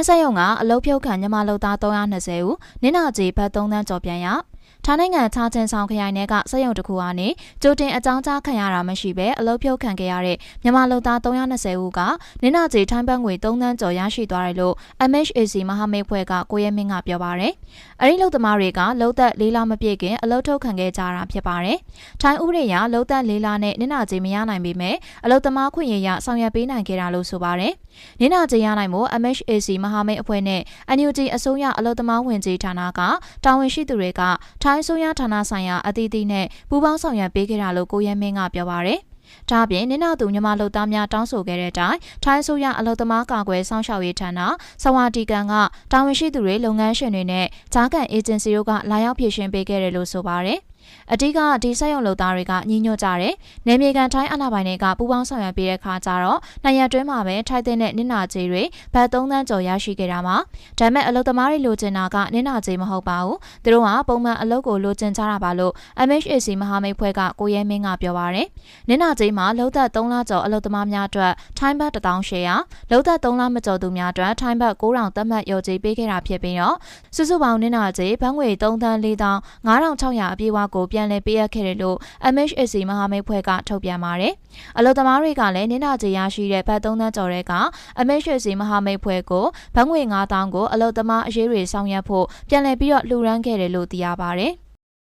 ထိုင်းဆက်ရုံကအလုတ်ဖြုတ်ခံမြန်မာလုပ်သား320ဦးနင်းနာကြီးဘတ်3သန်းကျော်ပြန်ရ ထိုင်းနိုင်ငံချာချင်းဆောင်ခရိုင်ထဲကစက်ရုံတစ်ခုကနေကြိုတင်အကြောင်းကြားခံရတာမရှိဘဲအလုတ်ဖြုတ်ခံခဲ့ရတဲ့မြန်မာလုပ်သား320ဦးကနင်းနာကြီးထိုင်းဘတ်ငွေ3သန်းကျော်ရရှိသွားတယ်လို့ MHAC မဟာမိတ်ဖွဲ့ကကိုရဲမင်းကပြောပါရယ်။အဲဒီလုပ်သမားတွေကလှုပ်သက်လေးလမပြည့်ခင်အလုတ်ထုတ်ခံခဲ့ကြတာဖြစ်ပါတယ်။ထိုင်းဥပဒေအရလှုပ်သက်လေးလနဲ့နင်းနာကြီးမရနိုင်ပေမဲ့အလုတ်သမားခွင့်ရရဆောင်ရွက်ပေးနိုင်ခဲ့တာလို့ဆိုပါရယ်။နင်းနာကြီးရနိုင်မှု MHAC မဟာမိတ်အဖွဲ့နဲ့ NUG အစိုးရအလုတ်သမားဝင်ကြီးဌာနကတာဝန်ရှိသူတွေကထိုင်းအစိုးရဌာနဆိုင်ရာအသီးသီးနဲ့ပူးပေါင်းဆောင်ရွက်ပေးခဲ့တာလို့ကိုရဲမင်းကပြောပါရယ်။ဒါ့အပြင်နင်းနာသူမြန်မာလူသားများတောင်းဆိုခဲ့တဲ့အတိုင်းထိုင်းဆိုရအလုသမားကာကွယ်စောင့်ရှောက်ရေးဌာနစဝါတီကန်ကတာဝန်ရှိသူတွေလုပ်ငန်းရှင်တွေနဲ့ဂျာကန်အေဂျင်စီတို့ကလာရောက်ဖြည့်ရှင်ပေးခဲ့တယ်လို့ဆိုပါတယ်။ အဓိကဒီစက်ရုံလုပ်သားတွေကညီညွတ်ကြတယ်။နေမြေကန်ထိုင်းအနာပိုင်တွေကပူးပေါင်းဆောင်ရွက်ပေးတဲ့ခါကျတော့နိုင်ရတွင်းမှာပဲထိုက်တဲ့နစ်နာကြေးတွေဘတ်3သန်းကျော်ရရှိခဲ့တာမှာဒါပေမဲ့အလုပ်သမားတွေလိုချင်တာကနစ်နာကြေးမဟုတ်ပါဘူး။သူတို့ကပုံမှန်အလုပ်ကိုလိုချင်ကြတာပါလို့ MHAC မဟာမိတ်ဖွဲ့ကကိုရဲမင်းကပြောပါရယ်။နစ်နာကြေးမှာလုံသက်3လကျော်အလုပ်သမားများအတွက်ထိုင်းဘတ်1800လုံသက်3လမကျော်သူများအတွက်ထိုင်းဘတ်9000သတ်မှတ်ရော်ကြေးပေးခဲ့တာဖြစ်ပြီးတော့စုစုပေါင်းနစ်နာကြေးဘတ်ငွေ3သန်း4တောင်း9600အပြည့်အဝကိုပြန်လည်ပေးအပ်ခဲ့တယ်လို့ MHAC မဟာမိတ်ဖွဲ့ကထုတ်ပြန်ပါတယ်။အလုပ်သမားတွေကလည်းနင်းနာကြေးရရှိတဲ့ဘတ်3သန်းကျော်တဲ့က MHAC မဟာမိတ်ဖွဲ့ကိုဘတ်ငွေ9000ကိုအလုပ်သမားအရေးတွေဆောင်ရွက်ဖို့ပြန်လည်ပြီးတော့လှူဒန်းခဲ့တယ်လို့သိရပါတယ်။